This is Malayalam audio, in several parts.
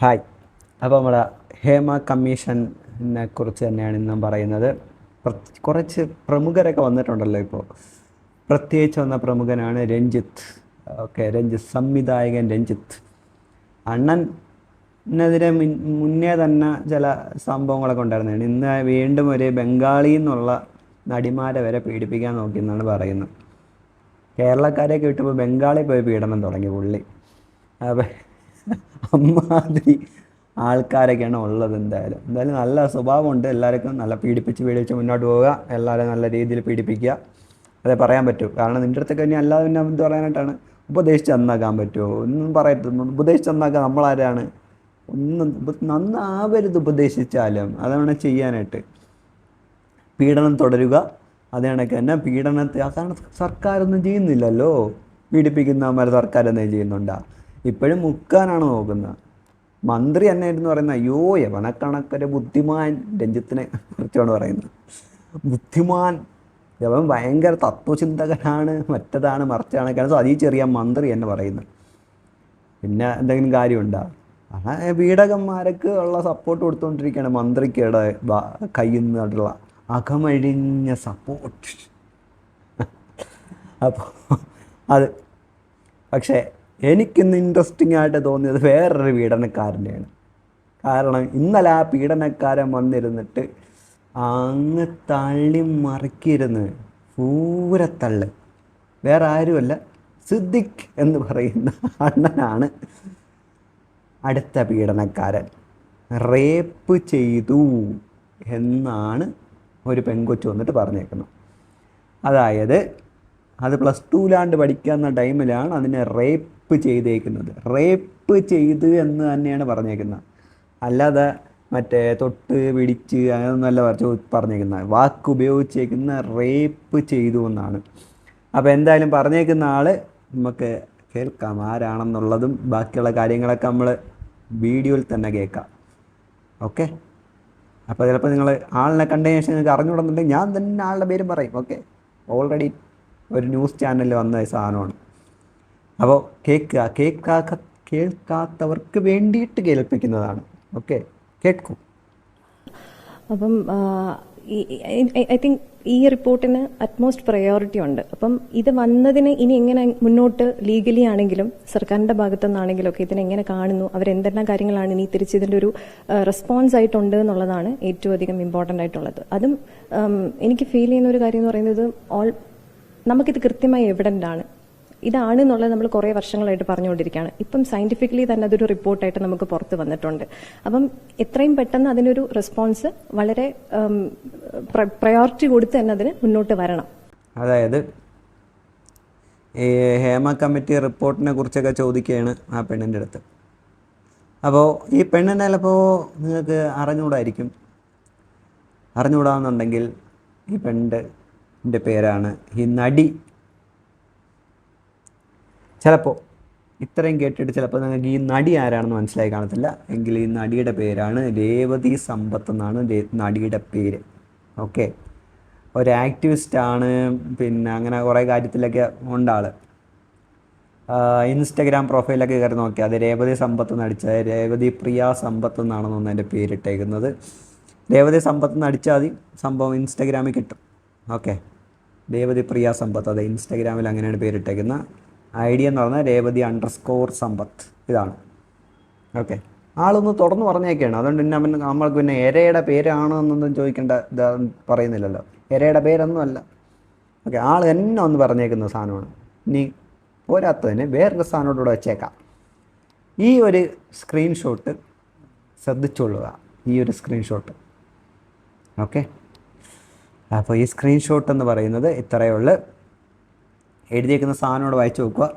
ഹായ്. അപ്പോൾ നമ്മുടെ ഹേമ കമ്മീഷനെ കുറിച്ച് തന്നെയാണ് ഇന്ന് പറയുന്നത്. കുറച്ച് പ്രമുഖരൊക്കെ വന്നിട്ടുണ്ടല്ലോ ഇപ്പോൾ പ്രത്യേകിച്ച് വന്ന പ്രമുഖനാണ് രഞ്ജിത്ത്. ഓക്കെ രഞ്ജിത്ത് സംവിധായകൻ രഞ്ജിത്ത്. അണ്ണനെതിരെ മുന്നേ തന്നെ ചില സംഭവങ്ങളൊക്കെ ഉണ്ടായിരുന്നു ഇന്ന് വീണ്ടും ഒരു ബംഗാളി എന്നുള്ള നടിമാരെ വരെ പീഡിപ്പിക്കാൻ നോക്കിയെന്നാണ് പറയുന്നത്. കേരളക്കാരെയൊക്കെ വിട്ടപ്പോൾ ബംഗാളി പോയി പീഡനം തുടങ്ങി പുള്ളി. അപ്പം അമ്മാതിരി ആൾക്കാരൊക്കെയാണ് ഉള്ളത് എന്തായാലും. എന്തായാലും നല്ല സ്വഭാവമുണ്ട്. എല്ലാവർക്കും നല്ല പീഡിപ്പിച്ച് പീഡിപ്പിച്ച് മുന്നോട്ട് പോവുക. എല്ലാവരും നല്ല രീതിയിൽ പീഡിപ്പിക്കുക. അതെ പറയാൻ പറ്റും. കാരണം നിന്റെ അടുത്തൊക്കെ ഇനി അല്ലാതെ പിന്നെ എന്ത് പറയാനായിട്ടാണ്? ഉപദേശിച്ച് നന്നാക്കാൻ പറ്റുമോ ഒന്നും പറയത്തു ഉപദേശിച്ച് നന്നാക്കാൻ നമ്മളാരാണ്? ഒന്നും നന്നാവരുത് ഉപദേശിച്ചാലും. അതാണ് ചെയ്യാനായിട്ട്. പീഡനം തുടരുക. അതാണൊക്കെ തന്നെ. പീഡനത്തെ കാരണം സർക്കാരൊന്നും ചെയ്യുന്നില്ലല്ലോ. പീഡിപ്പിക്കുന്നവന്മാർ സർക്കാർ ചെയ്യുന്നുണ്ടോ ചെയ്യുന്നുണ്ടാ? ഇപ്പോഴും മുക്കാനാണ് നോക്കുന്നത്. മന്ത്രി തന്നെ എന്ന് പറയുന്ന അയ്യോ യവനക്കണക്കൊരു ബുദ്ധിമാൻ. രഞ്ജിത്തിനെ കുറിച്ചാണ് പറയുന്നത്. ബുദ്ധിമാൻ യവൻ ഭയങ്കര തത്വചിന്തകനാണ് മറ്റതാണ് മറിച്ചാണ് കാരണം അതീ ചെറിയ മന്ത്രി എന്നെ പറയുന്നത്. പിന്നെ എന്തെങ്കിലും കാര്യമുണ്ടോ? ആ പീഡകന്മാർക്ക് ഉള്ള സപ്പോർട്ട് കൊടുത്തുകൊണ്ടിരിക്കുകയാണ് മന്ത്രിക്കയുടെ കയ്യിൽ നിന്നുള്ള അകമഴിഞ്ഞ സപ്പോർട്ട് അപ്പോൾ അത് പക്ഷേ എനിക്കിന്ന് ഇൻട്രസ്റ്റിംഗ് ആയിട്ട് തോന്നിയത് വേറൊരു പീഡനക്കാരന്റെയാണ്. കാരണം ഇന്നലെ ആ പീഡനക്കാരൻ വന്നിരുന്നിട്ട് അങ്ങ് തള്ളി മറിക്കിരുന്ന് പൂരത്തള്ള് വേറെ ആരുമല്ല. സിദ്ദിഖ് എന്ന് പറയുന്ന അണ്ണനാണ് അടുത്ത പീഡനക്കാരൻ. റേപ്പ് ചെയ്തു എന്നാണ് ഒരു പെൺകൊച്ചു വന്നിട്ട് പറഞ്ഞേക്കുന്നത്. അതായത് അത് പ്ലസ് ടുവിലാണ്ട് പഠിക്കുന്ന ടൈമിലാണ് അതിനെ റേപ്പ് ചെയ്തേക്കുന്നത്. റേപ്പ് ചെയ്ത് എന്ന് തന്നെയാണ് പറഞ്ഞേക്കുന്നത്. അല്ലാതെ മറ്റേ തൊട്ട് പിടിച്ച് അങ്ങനെയൊന്നുമല്ല പറഞ്ഞു പറഞ്ഞേക്കുന്നത്. വാക്ക് ഉപയോഗിച്ചേക്കുന്ന റേപ്പ് ചെയ്തു എന്നാണ്. അപ്പോൾ എന്തായാലും പറഞ്ഞേക്കുന്ന ആൾ നമുക്ക് കേൾക്കാം ആരാണെന്നുള്ളതും ബാക്കിയുള്ള കാര്യങ്ങളൊക്കെ നമ്മൾ വീഡിയോയിൽ തന്നെ കേൾക്കാം. ഓക്കെ? അപ്പോൾ ചിലപ്പോൾ നിങ്ങൾ ആളിനെ കണ്ടതിന് ശേഷം നിങ്ങൾക്ക് അറിഞ്ഞുകൂടുന്നുണ്ടെങ്കിൽ ഞാൻ തന്നെ ആളുടെ പേരും പറയും. ഓക്കെ? ഓൾറെഡി ഒരു ന്യൂസ് ചാനലിൽ വന്ന സാധനമാണ്. അപ്പോൾ കേൾക്കുക കേൾക്കാക്ക കേൾക്കാത്തവർക്ക് വേണ്ടിയിട്ട് കേൾപ്പിക്കുന്നതാണ്. ഓക്കെ കേൾക്കും. അപ്പം ഐ തിങ്ക് ഈ റിപ്പോർട്ടിന് അറ്റ്മോസ്റ്റ് പ്രയോറിറ്റി ഉണ്ട്. അപ്പം ഇത് വന്നതിന് ഇനി എങ്ങനെ മുന്നോട്ട് ലീഗലി ആണെങ്കിലും സർക്കാരിന്റെ ഭാഗത്തു നിന്നാണെങ്കിലും ഒക്കെ ഇതിനെ എങ്ങനെ കാണുന്നു അവരെന്തെല്ലാം കാര്യങ്ങളാണ് ഇനി തിരിച്ച് ഇതിന്റെ ഒരു റെസ്പോൺസ് ആയിട്ടുണ്ട് എന്നുള്ളതാണ് ഏറ്റവും അധികം ഇമ്പോർട്ടന്റ് ആയിട്ടുള്ളത്. അതും എനിക്ക് ഫീൽ ചെയ്യുന്ന ഒരു കാര്യം എന്ന് പറയുന്നത് ഓൾ നമുക്കിത് കൃത്യമായി എവിഡന്റ് ആണ്. ഇതാണ് എന്നുള്ളത് നമ്മൾ കുറേ വർഷങ്ങളായിട്ട് പറഞ്ഞുകൊണ്ടിരിക്കുകയാണ്. ഇപ്പം സയന്റിഫിക്കലി തന്നെ അതൊരു റിപ്പോർട്ടായിട്ട് നമുക്ക് പുറത്ത് വന്നിട്ടുണ്ട്. അപ്പം എത്രയും പെട്ടെന്ന് അതിനൊരു റെസ്പോൺസ് വളരെ പ്രയോറിറ്റി കൊടുത്ത് തന്നെ അതിന് മുന്നോട്ട് വരണം. അതായത് ഈ ഹേമ കമ്മിറ്റി റിപ്പോർട്ടിനെ കുറിച്ചൊക്കെ ചോദിക്കുകയാണ് ആ പെണ്ണിന്റെ അടുത്ത്. അപ്പോൾ ഈ പെണ്ണിനെ ചിലപ്പോൾ നിങ്ങൾക്ക് അറിഞ്ഞുകൂടായിരിക്കും അറിഞ്ഞുകൂടാന്നുണ്ടെങ്കിൽ ഈ പെണ്ണിന്റെ പേരാണ് ഈ നടി. ചിലപ്പോൾ ഇത്രയും കേട്ടിട്ട് ചിലപ്പോൾ നിങ്ങൾക്ക് ഈ നടി ആരാണെന്ന് മനസ്സിലായി കാണത്തില്ല. എങ്കിൽ ഈ നടിയുടെ പേരാണ് രേവതി സമ്പത്ത് എന്നാണ് നടിയുടെ പേര്. ഓക്കെ. ഒരു ആക്ടിവിസ്റ്റ് ആണ് പിന്നെ അങ്ങനെ കുറേ കാര്യത്തിലൊക്കെ ഉണ്ടാൾ ഇൻസ്റ്റഗ്രാം പ്രൊഫൈലൊക്കെ കയറി നോക്കി അത് രേവതി സമ്പത്ത് നടിച്ച രേവതി പ്രിയ സമ്പത്ത് എന്നാണ് തോന്നുന്നു എന്റെ പേരിട്ടേക്കുന്നത്. രേവതി സമ്പത്ത് എന്ന് മതി സംഭവം ഇൻസ്റ്റഗ്രാമിൽ കിട്ടും. ഓക്കെ. രേവതി പ്രിയ സമ്പത്ത് അതെ ഇൻസ്റ്റാഗ്രാമിൽ അങ്ങനെയാണ് പേരിട്ടേക്കുന്ന ഐ ഡി എന്ന് പറഞ്ഞാൽ രേവതി അണ്ടർ സ്കോർ സമ്പത്ത്. ഇതാണ്. ഓക്കെ. ആളൊന്ന് തുറന്ന് പറഞ്ഞേക്കാണ്. അതുകൊണ്ട് പിന്നെ അവൻ നമ്മൾക്ക് പിന്നെ എരയുടെ പേരാണോ എന്നൊന്നും ചോദിക്കേണ്ട ഇത് പറയുന്നില്ലല്ലോ. എരയുടെ പേരൊന്നും അല്ല. ഓക്കെ ആൾ തന്നെ ഒന്ന് പറഞ്ഞേക്കുന്ന സാധനമാണ്. ഇനി പോരാത്തതിന് വേറൊരു സാധനത്തോടെ വെച്ചേക്കാം. ഈ ഒരു സ്ക്രീൻഷോട്ട് ശ്രദ്ധിച്ചുകൊള്ളുക. ഈ ഒരു സ്ക്രീൻഷോട്ട് ഓക്കെ. അപ്പോൾ ഈ സ്ക്രീൻഷോട്ട് എന്ന് പറയുന്നത് ഇത്രയേ ഉള്ളൂ. എഴുതിയേക്കുന്ന സാധനോട് വായിച്ചു നോക്കുക.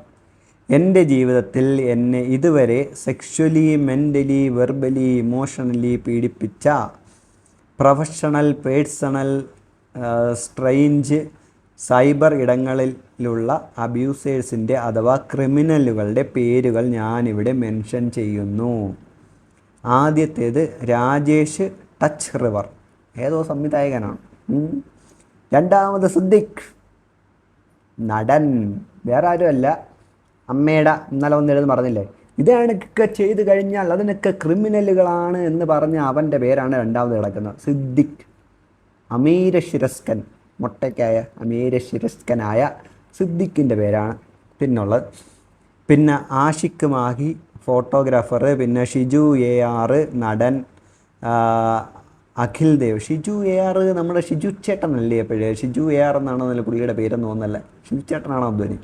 എന്റെ ജീവിതത്തിൽ എന്നെ ഇതുവരെ സെക്ഷലി മെന്റലി വെർബലി ഇമോഷണലി പീഡിപ്പിച്ച പ്രൊഫഷണൽ പേഴ്സണൽ സ്ട്രെയിഞ്ച് സൈബർ ഇടങ്ങളിലുള്ള അബ്യൂസേഴ്സിന്റെ അഥവാ ക്രിമിനലുകളുടെ പേരുകൾ ഞാനിവിടെ മെൻഷൻ ചെയ്യുന്നു. ആദ്യത്തേത് രാജേഷ് ടച്ച് റിവർ. ഏതോ സംവിധായകനാണ്. രണ്ടാമത് സിദ്ദിഖ്. നടൻ. വേറെ ആരുമല്ല അമ്മയുടെ ഇന്നലെ വന്നിരുന്ന് പറഞ്ഞില്ലേ ഇതൊക്കെ ചെയ്തു കഴിഞ്ഞാൽ അതിനൊക്കെ ക്രിമിനലുകളാണ് എന്ന് പറഞ്ഞ അവന്റെ പേരാണ് രണ്ടാമത് കിടക്കുന്നത്. സിദ്ദിഖ്. അമീര ശിരസ്കൻ. മുട്ടയ്ക്കായ അമീര ശിരസ്കനായ സിദ്ദിഖിന്റെ പേരാണ്. പിന്നുള്ളത്. പിന്നെ ആഷിഖ് മാഹി ഫോട്ടോഗ്രാഫർ പിന്നെ ഷിജു എ ആറ് നടൻ. അഖിൽ ദേവ്. ഷിജു എ ആർ നമ്മുടെ ഷിജു ചേട്ടനല്ലേ എപ്പോഴേ ഷിജു എ ആർ എന്നാണോ എന്നല്ല പുള്ളിയുടെ പേരെന്ന് തോന്നുന്നല്ല. ഷിജു ചേട്ടനാണോ അധ്വനി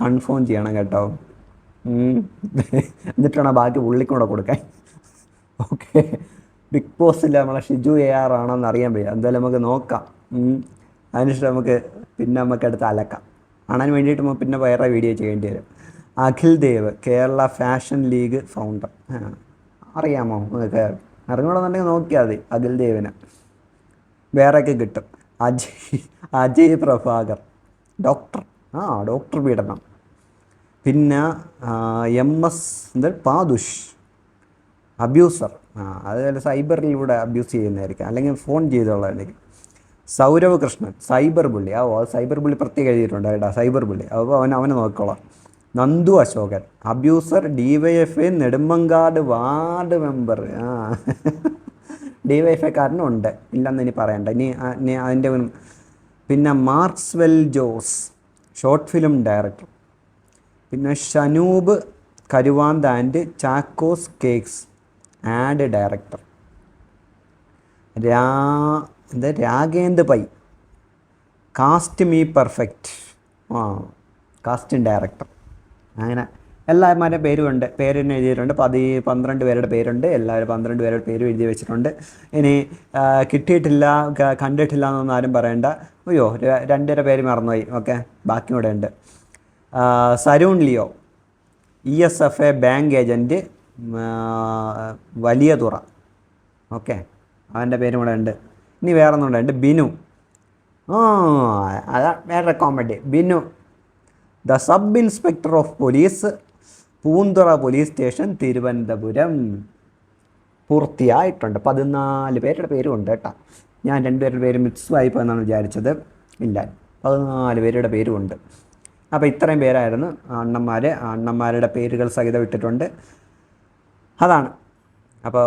കൺഫേം ചെയ്യണം കേട്ടോ. എന്നിട്ടാണ് ബാക്കി പുള്ളിക്കൂടെ കൊടുക്കാൻ. ഓക്കെ. ബിഗ് ബോസില്ല നമ്മളെ ഷിജു എ ആർ ആണോ എന്ന് അറിയാൻ വയ്യ. എന്തായാലും നമുക്ക് നോക്കാം. അതിനുശേഷം നമുക്ക് പിന്നെ നമുക്ക് അടുത്ത് അലക്കാം. കാണാൻ വേണ്ടിയിട്ട് നമുക്ക് പിന്നെ വേറെ വീഡിയോ ചെയ്യേണ്ടി വരും. Akhil Dev Kerala fashion league founder അറിയാമോ? നിങ്ങൾക്ക് അറിഞ്ഞോളന്നുണ്ടെങ്കിൽ നോക്കിയാൽ മതി. അഖിൽ ദേവിനെ. വേറെയൊക്കെ കിട്ടും. അജയ് അജയ് പ്രഭാകർ. ഡോക്ടർ. ആ ഡോക്ടർ പീഡനം. പിന്നെ എം എസ് എന്താ? പാദുഷ്. അബ്യൂസർ. ആ അതുപോലെ സൈബറിലൂടെ അബ്യൂസ് ചെയ്യുന്നതായിരിക്കും. അല്ലെങ്കിൽ ഫോൺ ചെയ്തുള്ളതായിരിക്കും. സൗരവ് കൃഷ്ണൻ. സൈബർ പുള്ളി ആ സൈബർ പുള്ളി പ്രത്യേകം എഴുതിയിട്ടുണ്ട് കേട്ടോ. സൈബർ പുള്ളി അപ്പോൾ അവൻ അവനെ നോക്കിക്കോളാം. Nandu Ashokan. Abuser D Y F I Nedumpankad ward member. ആ. ഡി വൈ എഫ് ഐക്കാരനും ഉണ്ട്. ഇല്ലെന്ന് ഇനി പറയണ്ട. ഇനി അതിന്റെ പിന്നെ Maxwell Jose short film director. പിന്നെ Shanoob Karuvanth and Chacko's cakes ad director. രാ എന്താ? Ragend Pai. Cast me perfect. ആ കാസ്റ്റിംഗ് ഡയറക്ടർ. അങ്ങനെ എല്ലാവരുടെ പേരുമുണ്ട്. പേരിന് എഴുതിയിട്ടുണ്ട്. പതി പന്ത്രണ്ട് പേരുടെ പേരുണ്ട്. എല്ലാവരും പന്ത്രണ്ട് പേരുടെ പേര് എഴുതി വെച്ചിട്ടുണ്ട്. ഇനി കിട്ടിയിട്ടില്ല കണ്ടിട്ടില്ല എന്നൊന്നും ആരും പറയണ്ട. അയ്യോ രണ്ടര പേര് മറന്നുപോയി. ഓക്കെ ബാക്കി ഇവിടെ ഉണ്ട്. Saroon Leo E S F A bank agent Valiya Thura. Okay അവന്റെ പേരും കൂടെ ഉണ്ട്. ഇനി വേറെ ഒന്നും ഉണ്ട്. ബിനു. ആ അതാ വേറെ comedy. Binu the sub inspector of police Poonthura police station Thiruvananthapuram. പൂർത്തിയായിട്ടുണ്ട്. പതിനാല് പേരുടെ പേരും ഉണ്ട് കേട്ടോ. ഞാൻ രണ്ടുപേരുടെ പേര് മിക്സ് ആയിപ്പോയെന്നാണ് വിചാരിച്ചത്. ഇല്ല പതിനാല് പേരുടെ പേരും ഉണ്ട് അപ്പോൾ ഇത്രയും പേരായിരുന്നു അണ്ണന്മാർ അണ്ണന്മാരുടെ പേരുകൾ സഹിതം ഇട്ടിട്ടുണ്ട്. അതാണ്. അപ്പോൾ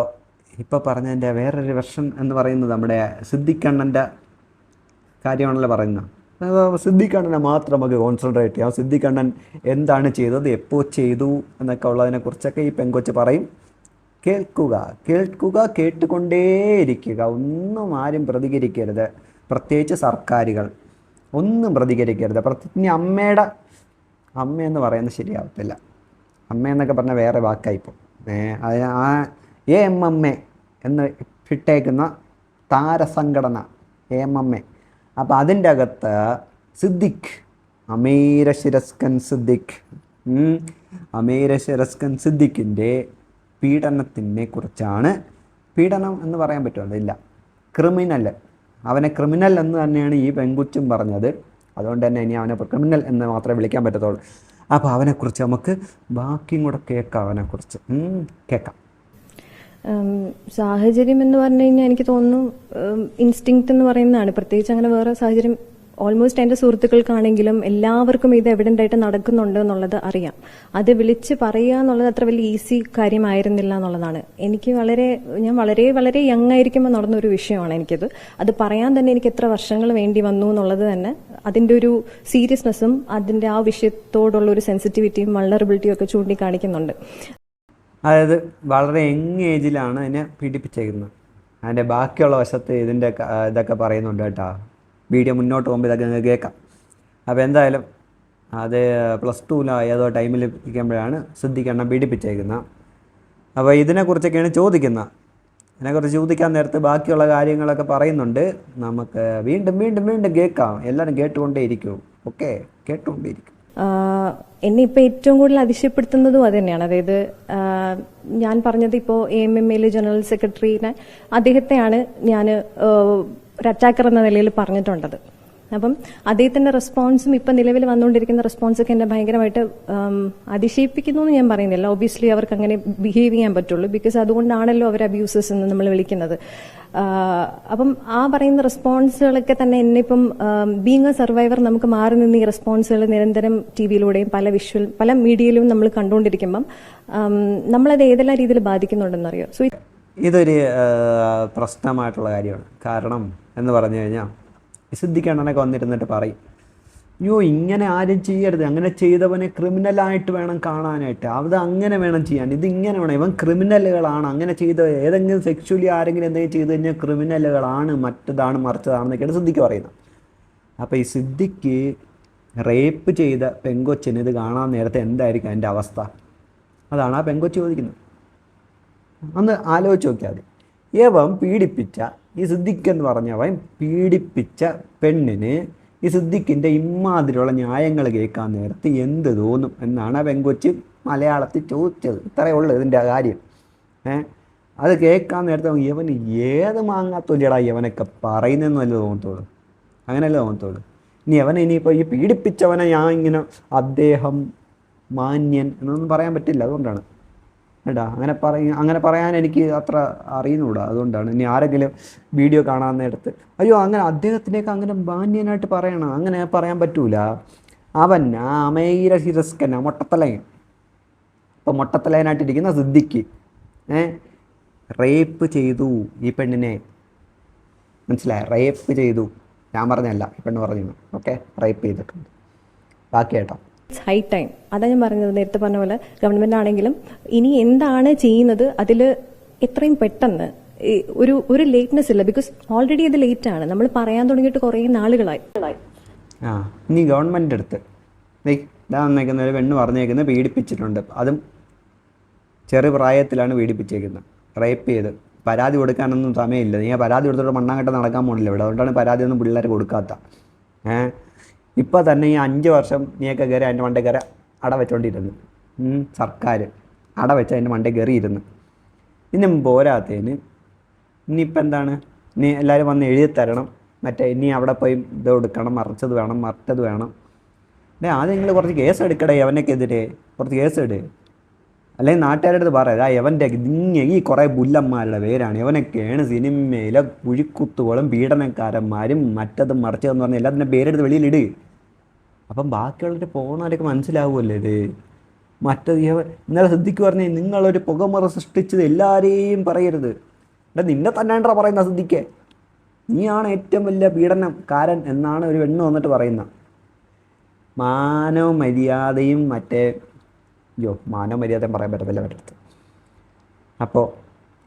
ഇപ്പോൾ പറഞ്ഞതിന്റെ വേറൊരു വെർഷൻ എന്ന് പറയുന്നത് നമ്മുടെ സിദ്ദിഖണ്ണന്റെ കാര്യമാണല്ലോ പറയുന്നത്. സിദ്ദിഖണ്ണനെ മാത്രം നമുക്ക് കോൺസെൻട്രേറ്റ് ചെയ്യാം. സിദ്ധിക്കണ്ണൻ എന്താണ് ചെയ്തത്? എപ്പോൾ ചെയ്തു എന്നൊക്കെ ഉള്ളതിനെക്കുറിച്ചൊക്കെ ഈ പെങ്കൊച്ച് പറയും. കേൾക്കുക കേൾക്കുക കേട്ടുകൊണ്ടേയിരിക്കുക. ഒന്നും ആരും പ്രതികരിക്കരുത്. പ്രത്യേകിച്ച് സർക്കാരുകൾ. ഒന്നും പ്രതികരിക്കരുത്. ഇനി അമ്മയുടെ അമ്മയെന്ന് പറയുന്നത് ശരിയാവത്തില്ല. അമ്മയെന്നൊക്കെ പറഞ്ഞാൽ വേറെ വാക്കായിപ്പോൾ അതിന് ആ എ എം എം എ എന്ന് ഇട്ടേക്കുന്ന താരസംഘടന എ എം എം എ. അപ്പോൾ അതിന്റെ അകത്ത് സിദ്ദിഖ് അമീര ശിരസ്കൻ സിദ്ദിഖ്. അമീര ശിരസ്കൻ സിദ്ദിഖിന്റെ പീഡനത്തിനെ കുറിച്ചാണ് പീഡനം എന്ന് പറയാൻ പറ്റുമല്ലോ ഇല്ല. ക്രിമിനൽ. അവനെ ക്രിമിനൽ എന്ന് തന്നെയാണ് ഈ പെൺകുച്ചും പറഞ്ഞത്. അതുകൊണ്ട് തന്നെ ഇനി അവനെ ക്രിമിനൽ എന്ന് മാത്രമേ വിളിക്കാൻ പറ്റത്തുള്ളൂ. അപ്പോൾ അവനെക്കുറിച്ച് നമുക്ക് ബാക്കിയും കൂടെ കേൾക്കാം അവനെക്കുറിച്ച്. കേൾക്കാം. സാഹചര്യം എന്ന് പറഞ്ഞു കഴിഞ്ഞാൽ എനിക്ക് തോന്നുന്നു ഇൻസ്റ്റിങ്ക്റ്റ് എന്ന് പറയുന്നതാണ്. പ്രത്യേകിച്ച് അങ്ങനെ വേറെ സാഹചര്യം ഓൾമോസ്റ്റ് എന്റെ സുഹൃത്തുക്കൾക്കാണെങ്കിലും എല്ലാവർക്കും ഇത് എവിഡന്റ് ആയിട്ട് നടക്കുന്നുണ്ട് എന്നുള്ളത് അറിയാം. അത് വിളിച്ച് പറയുക എന്നുള്ളത് അത്ര വലിയ ഈസി കാര്യമായിരുന്നില്ല എന്നുള്ളതാണ്. എനിക്ക് വളരെ ഞാൻ വളരെ വളരെ യങ് ആയിരിക്കുമ്പോൾ നടന്ന ഒരു വിഷയമാണ് എനിക്കത്. അത് പറയാൻ തന്നെ എനിക്ക് എത്ര വർഷങ്ങൾ വേണ്ടി വന്നു എന്നുള്ളത് തന്നെ അതിന്റെ ഒരു സീരിയസ്നെസ്സും അതിന്റെ ആ വിഷയത്തോടുള്ള ഒരു സെൻസിറ്റിവിറ്റിയും വൾണറബിലിറ്റിയും ഒക്കെ ചൂണ്ടിക്കാണിക്കുന്നുണ്ട്. അതായത് വളരെ യങ് ഏജിലാണ് അതിനെ പീഡിപ്പിച്ചേക്കുന്നത്. അതിന്റെ ബാക്കിയുള്ള വശത്ത് ഇതിന്റെ ഇതൊക്കെ പറയുന്നുണ്ട് കേട്ടോ. വീഡിയോ മുന്നോട്ട് പോകുമ്പോൾ ഇതൊക്കെ നിങ്ങൾക്ക് കേൾക്കാം. അപ്പോൾ എന്തായാലും അത് പ്ലസ് ടുവിലോ ഏതോ ടൈമിൽ ഇരിക്കുമ്പോഴാണ് ശ്രദ്ധിക്കണം പീഡിപ്പിച്ചേക്കുന്നത്. അപ്പോൾ ഇതിനെക്കുറിച്ചൊക്കെയാണ് ചോദിക്കുന്നത്. ഇതിനെക്കുറിച്ച് ചോദിക്കാൻ നേരത്ത് ബാക്കിയുള്ള കാര്യങ്ങളൊക്കെ പറയുന്നുണ്ട്. നമുക്ക് വീണ്ടും വീണ്ടും വീണ്ടും കേൾക്കാം. എല്ലാവരും കേട്ടുകൊണ്ടേ ഇരിക്കും ഓക്കെ കേട്ടുകൊണ്ടേയിരിക്കും. ആഹ് എന്നെ ഇപ്പൊ ഏറ്റവും കൂടുതൽ അതിശയപ്പെടുത്തുന്നതും അത് തന്നെയാണ് അതായത് ഞാൻ പറഞ്ഞത് ഇപ്പോൾ എ എം എം എയിലെ ജനറൽ സെക്രട്ടറിനെ അദ്ദേഹത്തെയാണ് ഞാൻ ഒരു അറ്റാക്കർ എന്ന നിലയിൽ പറഞ്ഞിട്ടുണ്ടത്. അപ്പം അദ്ദേഹത്തിന്റെ റെസ്പോൺസും ഇപ്പം നിലവിൽ വന്നുകൊണ്ടിരിക്കുന്ന റെസ്പോൺസൊക്കെ എന്നെ ഭയങ്കരമായിട്ട് അതിശയിപ്പിക്കുന്നു എന്ന് ഞാൻ പറയുന്നില്ല. ഒബിയസ്ലി അവർക്ക് അങ്ങനെ ബിഹേവ് ചെയ്യാൻ പറ്റുള്ളൂ. ബിക്കോസ് അതുകൊണ്ടാണല്ലോ അവർ അബ്യൂസസ് എന്ന് നമ്മൾ വിളിക്കുന്നത്. അപ്പം ആ പറയുന്ന റെസ്പോൺസുകളൊക്കെ തന്നെ എന്നെ ഇപ്പം ബീങ് എ സർവൈവർ നമുക്ക് മാറി നിന്ന് ഈ റെസ്പോൺസുകൾ നിരന്തരം ടി വിയിലൂടെയും പല വിഷ്വൽ പല മീഡിയയിലും നമ്മൾ കണ്ടുകൊണ്ടിരിക്കുമ്പം നമ്മളത് ഏതെല്ലാം രീതിയിൽ ബാധിക്കുന്നുണ്ടെന്നറിയോ? സോ ഇതൊരു പ്രശ്നമായിട്ടുള്ള കാര്യമാണ്. കാരണം എന്ന് പറഞ്ഞു കഴിഞ്ഞാൽ സിദ്ധിക്കണ്ണനൊക്കെ വന്നിരുന്നിട്ട് പറയും. അയ്യോ ഇങ്ങനെ ആരും ചെയ്യരുത്. അങ്ങനെ ചെയ്തവനെ ക്രിമിനലായിട്ട് വേണം കാണാനായിട്ട്. അത് അങ്ങനെ വേണം ചെയ്യാൻ. ഇത് ഇങ്ങനെ വേണം. ഇവൻ ക്രിമിനലുകളാണ്. അങ്ങനെ ചെയ്ത ഏതെങ്കിലും സെക്ഷുവലി ആരെങ്കിലും എന്തെങ്കിലും ചെയ്തു കഴിഞ്ഞാൽ ക്രിമിനലുകളാണ് മറ്റതാണ് മറിച്ചതാണെന്നൊക്കെയാണ് സിദ്ധിക്ക് പറയുന്നത്. അപ്പോൾ ഈ സിദ്ധിക്ക് റേപ്പ് ചെയ്ത പെങ്കൊച്ചിന് ഇത് കാണാൻ നേരത്തെ എന്തായിരിക്കും അതിന്റെ അവസ്ഥ? അതാണ് ആ പെങ്കൊച്ച് ചോദിക്കുന്നത്. ഒന്ന് ആലോചിച്ച് നോക്കിയാൽ മതി. ഏവം പീഡിപ്പിച്ച ഈ സിദ്ദിഖ് എന്ന് പറഞ്ഞവൻ പീഡിപ്പിച്ച പെണ്ണിന് ഈ സിദ്ദിഖിന്റെ ഇമ്മാതിരിയുള്ള ന്യായങ്ങൾ കേൾക്കാൻ നേരത്ത് എന്ത് തോന്നും എന്നാണ് ആ മലയാളത്തിൽ ചോദിച്ചത്. ഇത്രയേ ഉള്ളൂ ഇതിന്റെ കാര്യം. ഏഹ് അത് കേൾക്കാൻ നേരത്തെ ഇവൻ ഏത് മാങ്ങാത്തൊല്ലിയടാ ഇവനൊക്കെ പറയുന്നതെന്നല്ലേ തോന്നത്തുള്ളൂ? അങ്ങനെയല്ലേ തോന്നത്തുള്ളൂ? ഇനി അവനെ ഇനിയിപ്പോൾ ഈ പീഡിപ്പിച്ചവനെ ഞാൻ ഇങ്ങനെ അദ്ദേഹം മാന്യൻ എന്നൊന്നും പറയാൻ പറ്റില്ല അതുകൊണ്ടാണ്. കേട്ടാ അങ്ങനെ പറയ അങ്ങനെ പറയാൻ എനിക്ക് അത്ര അറിയുന്നൂടാ. അതുകൊണ്ടാണ് ഇനി ആരെങ്കിലും വീഡിയോ കാണാൻ നേരത്ത് അയ്യോ അങ്ങനെ അദ്ദേഹത്തിനേക്ക് അങ്ങനെ മാന്യനായിട്ട് പറയണം? അങ്ങനെ പറയാൻ പറ്റൂല. അവൻ അമേര ശിരസ്കന മൊട്ടത്തലയൻ. ഇപ്പം മൊട്ടത്തലയനായിട്ടിരിക്കുന്ന സിദ്ദിഖ് ഏ റേപ്പ് ചെയ്തു ഈ പെണ്ണിനെ. മനസ്സിലായ? റേപ്പ് ചെയ്തു. ഞാൻ പറഞ്ഞല്ല ഈ പെണ്ണ് പറഞ്ഞു ഓക്കെ? റേപ്പ് ചെയ്തിട്ടുണ്ട്. ബാക്കി കേട്ടോ ഇറ്റ്സ് ഹൈ ടൈം അതാ ഞാൻ പറഞ്ഞത് നേരത്തെ പറഞ്ഞ പോലെ ഗവൺമെന്റ് ആണെങ്കിലും ഇനി എന്താണ് ചെയ്യുന്നത് അതിൽ എത്രയും പെട്ടെന്ന് ഒരു ഒരു ലേറ്റ്നെസ് ഇല്ല. ബിക്കോസ് ഓൾറെഡി അത് ലേറ്റ് ആണ്. നമ്മൾ പറയാൻ തുടങ്ങിയിട്ട് കുറേ നാളുകളായി. ആ ഇനി ഗവൺമെന്റ് അടുത്ത് ഇതാ ഒരു പെണ്ണ് പറഞ്ഞേക്കുന്നത് പീഡിപ്പിച്ചിട്ടുണ്ട്. അതും ചെറു പ്രായത്തിലാണ് പീഡിപ്പിച്ചേക്കുന്നത്. റേപ്പ് ചെയ്ത്. പരാതി കൊടുക്കാനൊന്നും സമയമില്ല. നീ പരാതി കൊടുത്തിട്ട് മണ്ണാങ്കട്ട നടക്കാൻ പോണില്ല ഇവിടെ. അതുകൊണ്ടാണ് പരാതി ഒന്നും പിള്ളേർ കൊടുക്കാത്ത. ഏ? ഇപ്പോൾ തന്നെ ഈ അഞ്ച് വർഷം നീയൊക്കെ കയറി അതിന്റെ മണ്ടേ കയറി അട വെച്ചോണ്ടിരുന്നു. സർക്കാർ അട വെച്ച് അതിന്റെ മണ്ടേ കയറിയിരുന്നു ഇനി പോരാത്തതിന് ഇനിയിപ്പോൾ എന്താണ്? നീ എല്ലാവരും വന്ന് എഴുതി തരണം. മറ്റേ ഇനി അവിടെ പോയി ഇത് കൊടുക്കണം മറിച്ചത് വേണം മറിച്ചത് വേണം. അല്ലേ ആദ്യം നിങ്ങൾ കുറച്ച് കേസ് എടുക്കടേ യവനൊക്കെതിരെ കുറച്ച് കേസ് എടു അല്ലെങ്കിൽ നാട്ടുകാരുടെ അടുത്ത് പറയാം എവന്റെ ഇങ്ങനെ ഇങ്ങ ഈ കുറേ ബുല്ലന്മാരുടെ പേരാണ്. ഇവനൊക്കെയാണ് സിനിമയിലെ കുഴിക്കുത്തുകളും പീഡനക്കാരന്മാരും മറ്റതും മറിച്ചതെന്ന് പറഞ്ഞാൽ എല്ലാത്തിന്റെ പേരെടുത്ത് വെളിയിലിട് അപ്പം ബാക്കിയുള്ളവർ പോകുന്നവരൊക്കെ മനസ്സിലാവുമല്ലോ ഇത്. മറ്റത് ഇന്നലെ സിദ്ധിക്ക് പറഞ്ഞേ നിങ്ങളൊരു പുകമുറ സൃഷ്ടിച്ചത് എല്ലാവരെയും പറയരുത്. എടാ നിന്നെ തന്നെയാണ്ടാ പറയുന്ന ശ്രദ്ധിക്കേ നീയാണ് ഏറ്റവും വലിയ പീഡനക്കാരൻ എന്നാണ് ഒരു പെണ്ണ് വന്നിട്ട് പറയുന്നത്. മാനവും മര്യാദയും മറ്റേ അയ്യോ മാനോ മര്യാദയും പറയാൻ പറ്റത്തില്ല പറ്റത്ത് അപ്പോൾ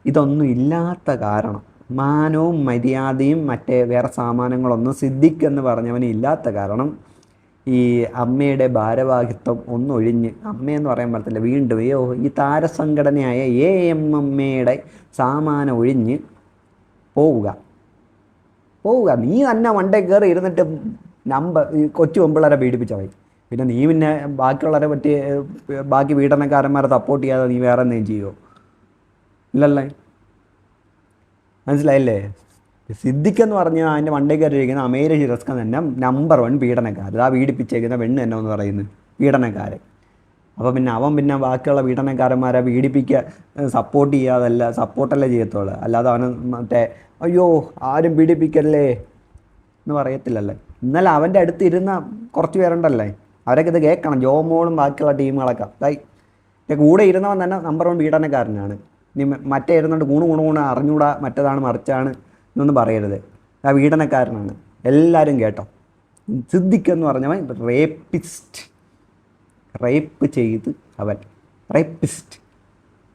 ഇതൊന്നും ഇല്ലാത്ത കാരണം മാനവും മര്യാദയും മറ്റേ വേറെ സാമാനങ്ങളൊന്നും സിദ്ധിക്കെന്ന് പറഞ്ഞവന് ഇല്ലാത്ത കാരണം ഈ അമ്മയുടെ ഭാരവാഹിത്വം ഒന്നൊഴിഞ്ഞ് അമ്മയെന്ന് പറയാൻ പറ്റത്തില്ല വീണ്ടും അയ്യോ ഈ താരസംഘടനയായ എ എം എമ്മയുടെ സാമാനം ഒഴിഞ്ഞ് പോവുക. പോവുക. നീ തന്നെ വണ്ടേ കയറി ഇരുന്നിട്ട് നമ്പർ കൊച്ചു പെമ്പിള്ളേരെ പീഡിപ്പിച്ചവൻ പിന്നെ നീ പിന്നെ ബാക്കിയുള്ളവരെ പറ്റി ബാക്കി പീഡനക്കാരന്മാരെ സപ്പോർട്ട് ചെയ്യാതെ നീ വേറെ എന്തെങ്കിലും ചെയ്യുമോ ഇല്ലല്ലേ? മനസ്സിലായില്ലേ? സിദ്ദിഖ് എന്ന് പറഞ്ഞാൽ അതിന്റെ വണ്ടേ കയറിയിരിക്കുന്ന അമേര ഷിറസ്ക തന്നെ നമ്പർ വൺ പീഡനക്കാരൻ. ആ പീഡിപ്പിച്ചേക്കുന്ന പെണ്ണ് തന്നെ എന്ന് പറയുന്നത് പീഡനക്കാരൻ. അപ്പോൾ പിന്നെ അവൻ പിന്നെ ബാക്കിയുള്ള പീഡനക്കാരന്മാരെ പീഡിപ്പിക്കുക സപ്പോർട്ട് ചെയ്യാതല്ല സപ്പോർട്ടല്ലേ ചെയ്യത്തുള്ളൂ. അല്ലാതെ അവന് മറ്റേ അയ്യോ ആരും പീഡിപ്പിക്കല്ലേ? എന്ന് പറയത്തില്ലല്ലേ. ഇന്നലെ അവന്റെ അടുത്ത് ഇരുന്ന കുറച്ച് പേരുണ്ടല്ലേ? അവരൊക്കെ ഇത് കേൾക്കണം. ജോമോളും ബാക്കിയുള്ള ടീമുകളൊക്കെ. എന്റെ കൂടെ ഇരുന്നവൻ തന്നെ നമ്പർ വൺ വീടനക്കാരനാണ് ഇനി മറ്റേ ഇരുന്നുകൊണ്ട് ഗുണു കൂണു ഗുണ അറിഞ്ഞൂടാ മറ്റേതാണ് മറിച്ചാണ് എന്നൊന്നും പറയരുത്. ആ വീടനക്കാരനാണ് എല്ലാവരും കേട്ടോ. സിദ്ദിഖ് എന്ന് പറഞ്ഞവൻ റേപ്പിസ്റ്റ് റേപ്പ് ചെയ്ത് അവൻ. റേപ്പിസ്റ്റ്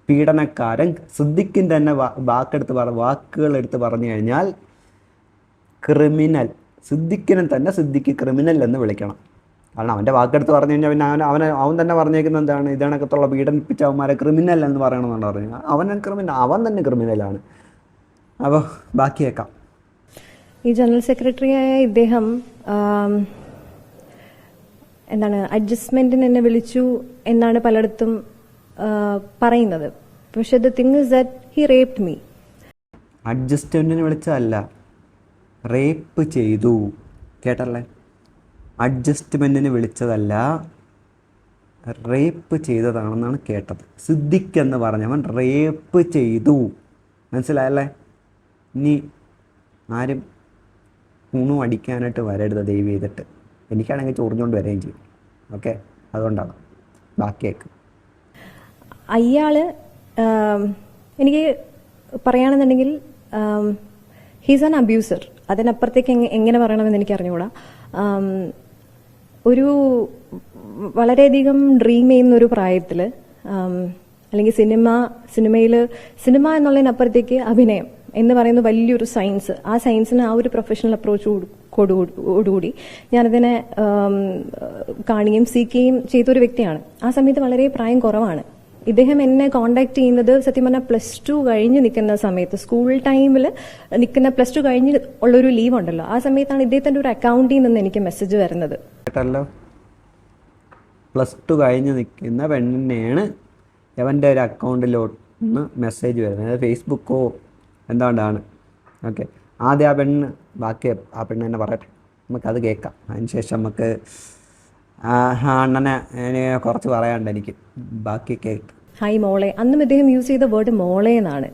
പീഡനക്കാരൻ സിദ്ദിഖിന്റെ തന്നെ വാക്കെടുത്ത് പറ വാക്കുകൾ എടുത്ത് പറഞ്ഞു കഴിഞ്ഞാൽ ക്രിമിനൽ സിദ്ദിഖിനെ തന്നെ സിദ്ദിഖ് ക്രിമിനൽ എന്ന് വിളിക്കണം. കാരണം അവന്റെ വാക്കെടുത്ത് പറഞ്ഞു കഴിഞ്ഞാൽ പിന്നെ അവൻ അവനെ അവൻ തന്നെ പറഞ്ഞേക്കുന്നത് എന്താണ്? ഇതേണക്കത്തുള്ള പീഡനിപ്പിച്ച അവന്മാരെ ക്രിമിനൽ എന്ന് പറയണമെന്നാണ് പറഞ്ഞത്. അവൻ ക്രിമിനൽ അവൻ തന്നെ ക്രിമിനലാണ് അപ്പോൾ ബാക്കിയേക്കാം ഈ ജനറൽ സെക്രട്ടറിയായ ഇദ്ദേഹം എന്താണ് അഡ്ജസ്റ്റ്മെന്റിന് എന്നെ വിളിച്ചു എന്നാണ് പലയിടത്തും പറയുന്നത്. പക്ഷെ the thing is that he raped me അഡ്ജസ്റ്റ്മെന്റിന് വിളിച്ചതല്ല റേപ്പ് ചെയ്തു. കേട്ടല്ലേ? അഡ്ജസ്റ്റ്മെന്റിന് വിളിച്ചതല്ല റേപ്പ് ചെയ്തതാണെന്നാണ് കേട്ടത്. സിദ്ദിഖ് എന്ന് പറഞ്ഞവൻ റേപ്പ് ചെയ്തു. മനസ്സിലായല്ലേ? ഇനി ആരും കുണു അടിക്കാനായിട്ട് വരരുത് ദൈവം ചെയ്തിട്ട്. എനിക്കാണെങ്കിൽ ചൊറിഞ്ഞുകൊണ്ട് വരികയും ചെയ്യും. ഓക്കെ? അതുകൊണ്ടാണ്. ബാക്കിയേക്ക്. അയാൾ എനിക്ക് പറയുകയാണെന്നുണ്ടെങ്കിൽ ഹീസ് ആൻ അബ്യൂസർ അതിനപ്പുറത്തേക്ക് എങ്ങ- എങ്ങനെ പറയണമെന്ന് എനിക്ക് അറിഞ്ഞുകൂടാ ഒരു വളരെയധികം ഡ്രീം ചെയ്യുന്ന ഒരു പ്രായത്തിൽ അല്ലെങ്കിൽ സിനിമ സിനിമയിൽ സിനിമ എന്നുള്ളതിനപ്പുറത്തേക്ക് അഭിനയം എന്ന് പറയുന്ന വലിയൊരു സയൻസ് ആ സയൻസിന് ആ ഒരു പ്രൊഫഷണൽ അപ്രോച്ച് കൊടുകൂടി ഞാനതിനെ കാണുകയും സീക്കുകയും ചെയ്തൊരു വ്യക്തിയാണ്. ആ സമയത്ത് വളരെ പ്രായം കുറവാണ്. ഇദ്ദേഹം എന്നെ കോണ്ടാക്ട് ചെയ്യുന്നത് സത്യം പറഞ്ഞാൽ പ്ലസ് ടു കഴിഞ്ഞ് നിൽക്കുന്ന സമയത്ത് സ്കൂൾ ടൈമിൽ നിൽക്കുന്ന പ്ലസ് ടു കഴിഞ്ഞ് ഉള്ളൊരു ലീവ് ഉണ്ടല്ലോ. ആ സമയത്താണ് ഇദ്ദേഹത്തിന്റെ ഒരു അക്കൗണ്ടിൽ നിന്ന് എനിക്ക് മെസ്സേജ് വരുന്നത്. കേട്ടല്ലോ? പ്ലസ് ടു കഴിഞ്ഞ് നിൽക്കുന്ന പെണ്ണിനെയാണ് അവന്റെ ഒരു അക്കൗണ്ടിലോട്ട് മെസ്സേജ് വരുന്നത്. ഫേസ്ബുക്കോ എന്താണ്ടാണ്. ഓക്കെ ആദ്യം ആ പെണ്ണ് ബാക്കി ആ പെണ്ണ് തന്നെ പറയട്ടെ. നമുക്കത് കേൾക്കാം. അതിന് ശേഷം നമുക്ക് അണ്ണനെ കുറച്ച് പറയാനുണ്ട് എനിക്ക്. ബാക്കി ഹായ് മോളെ. അന്നും ഇദ്ദേഹം യൂസ് ചെയ്ത വേർഡ് മോളെ എന്നാണ്.